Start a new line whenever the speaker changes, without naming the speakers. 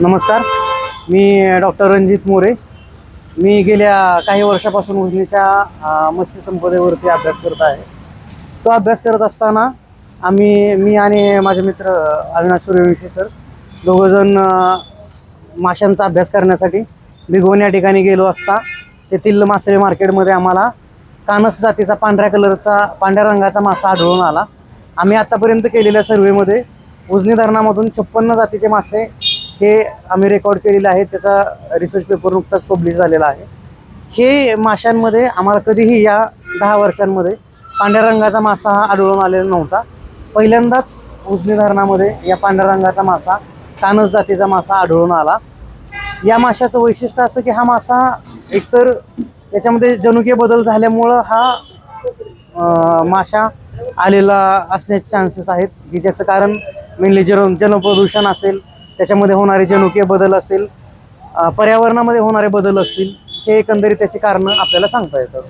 नमस्कार. मी डॉक्टर रणजित मोरे. मी गेल्या काही वर्षापासून उजनीच्या मत्स्य संपदेवरती अभ्यास करत आहे. तो अभ्यास करत असताना आम्ही मी आणि माझे मित्र अविनाश सूर्यवंशी सर दोघंजण माशांचा अभ्यास करण्यासाठी भिगवण या ठिकाणी गेलो असता. तेथील मासळी मार्केटमध्ये आम्हाला कानस जातीचा पांढऱ्या कलरचा पांढऱ्या रंगाचा मासा आढळून आला. आम्ही आत्तापर्यंत केलेल्या सर्वेमध्ये उजनी धरणामधून छप्पन्न जातीचे मासे हे आम्ही रेकॉर्ड केलेले आहेत त्याचा रिसर्च पेपर नुकताच पब्लिश झालेला आहे. हे माशांमध्ये आम्हाला कधीही या दहा वर्षांमध्ये पांढऱ्या रंगाचा मासा हा आढळून आलेला नव्हता. पहिल्यांदाच उजनी धरणामध्ये या पांढऱ्या रंगाचा मासा कानस जातीचा मासा आढळून आला. या माशाचं वैशिष्ट्य असं की हा मासा एकतर याच्यामध्ये जनुकीय बदल झाल्यामुळं हा माशा आलेला असण्याचे चान्सेस आहेत. की ज्याचं कारण मेनली जन जनप्रदूषण असेल त्याच्यामध्ये होणारे जनुकीय बदल असतील पर्यावरणामध्ये होणारे बदल असतील हे एकंदरीत त्याची कारणं आपल्याला सांगता येतात.